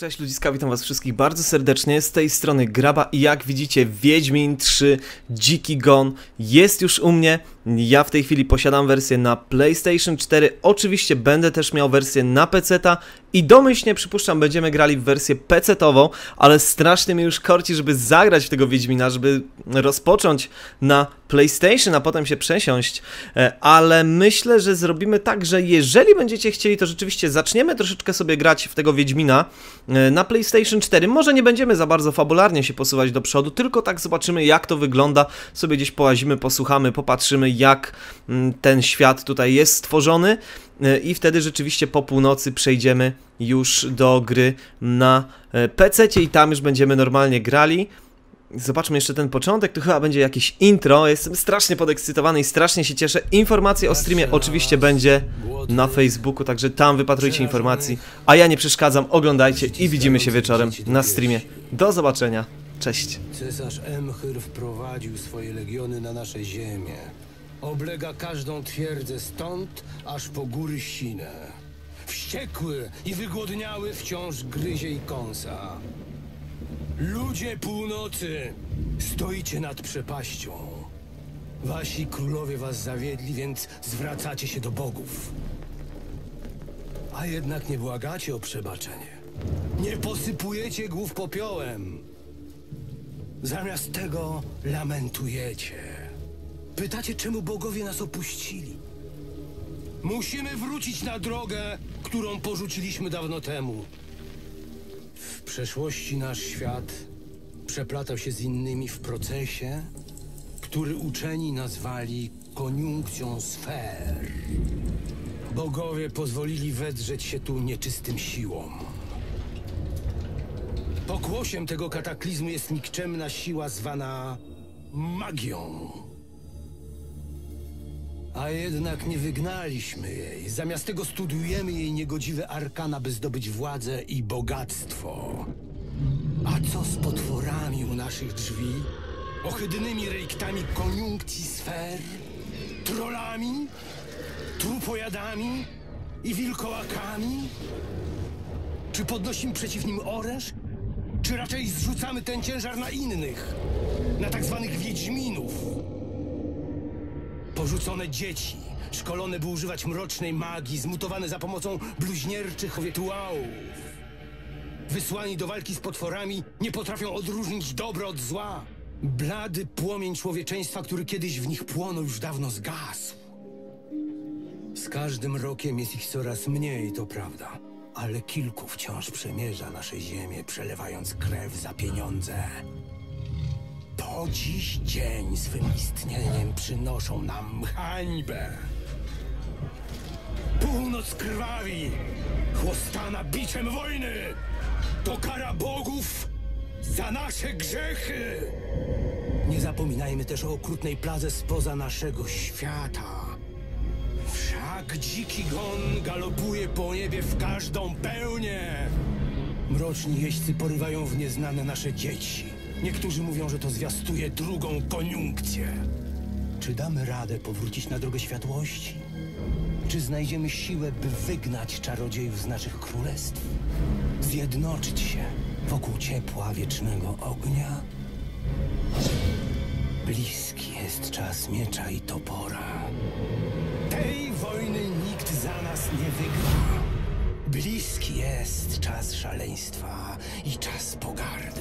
Cześć ludziska, witam was wszystkich bardzo serdecznie, z tej strony Graba i jak widzicie Wiedźmin 3 Dziki Gon jest już u mnie, ja w tej chwili posiadam wersję na PlayStation 4, oczywiście będę też miał wersję na PC-ta i domyślnie przypuszczam będziemy grali w wersję PC-tową, ale strasznie mnie już korci, żeby zagrać w tego Wiedźmina, żeby rozpocząć na PlayStation, a potem się przesiąść, E, ale myślę, że zrobimy tak, że jeżeli będziecie chcieli, to rzeczywiście zaczniemy troszeczkę sobie grać w tego Wiedźmina e, na PlayStation 4. Może nie będziemy za bardzo fabularnie się posuwać do przodu, tylko tak zobaczymy jak to wygląda, sobie gdzieś połazimy, posłuchamy, popatrzymy jak mm, ten świat tutaj jest stworzony e, i wtedy rzeczywiście po północy przejdziemy już do gry na PC i tam już będziemy normalnie grali. Zobaczmy jeszcze ten początek, tu chyba będzie jakieś intro, jestem strasznie podekscytowany i strasznie się cieszę. Informacje o streamie oczywiście będzie na Facebooku, także tam wypatrujcie informacji, a ja nie przeszkadzam, oglądajcie i widzimy się wieczorem na streamie. Do zobaczenia, cześć. Cesarz Emchyr wprowadził swoje legiony na nasze ziemię. Oblega każdą twierdzę stąd, aż po góry Sinę. Wściekły i wygłodniały wciąż gryzie i kąsa. Ludzie północy, stoicie nad przepaścią. Wasi królowie was zawiedli, więc zwracacie się do bogów. A jednak nie błagacie o przebaczenie. Nie posypujecie głów popiołem. Zamiast tego lamentujecie. Pytacie, czemu bogowie nas opuścili. Musimy wrócić na drogę, którą porzuciliśmy dawno temu. W przeszłości nasz świat przeplatał się z innymi w procesie, który uczeni nazwali koniunkcją sfer. Bogowie pozwolili wedrzeć się tu nieczystym siłom. Pokłosiem tego kataklizmu jest nikczemna siła zwana magią. A jednak nie wygnaliśmy jej. Zamiast tego studiujemy jej niegodziwe arkana, by zdobyć władzę i bogactwo. A co z potworami u naszych drzwi? Ohydnymi rejktami koniunkcji sfer? Trollami? Trupojadami? I wilkołakami? Czy podnosimy przeciw nim oręż? Czy raczej zrzucamy ten ciężar na innych? Na tak Porzucone dzieci, szkolone by używać mrocznej magii, zmutowane za pomocą bluźnierczych rytuałów. Wysłani do walki z potworami, nie potrafią odróżnić dobro od zła. Blady płomień człowieczeństwa, który kiedyś w nich płonął, już dawno zgasł. Z każdym rokiem jest ich coraz mniej, to prawda. Ale kilku wciąż przemierza nasze ziemię, przelewając krew za pieniądze. Po dziś dzień swym istnieniem przynoszą nam hańbę. Północ krwawi, chłostana biczem wojny. To kara bogów za nasze grzechy. Nie zapominajmy też o okrutnej pladze spoza naszego świata. Wszak dziki gon galopuje po niebie w każdą pełnię. Mroczni jeźdźcy porywają w nieznane nasze dzieci. Niektórzy mówią, że to zwiastuje drugą koniunkcję. Czy damy radę powrócić na drogę światłości? Czy znajdziemy siłę, by wygnać czarodziejów z naszych królestw? Zjednoczyć się wokół ciepła wiecznego ognia? Bliski jest czas miecza i topora. Tej wojny nikt za nas nie wygra. Bliski jest czas szaleństwa i czas pogardy.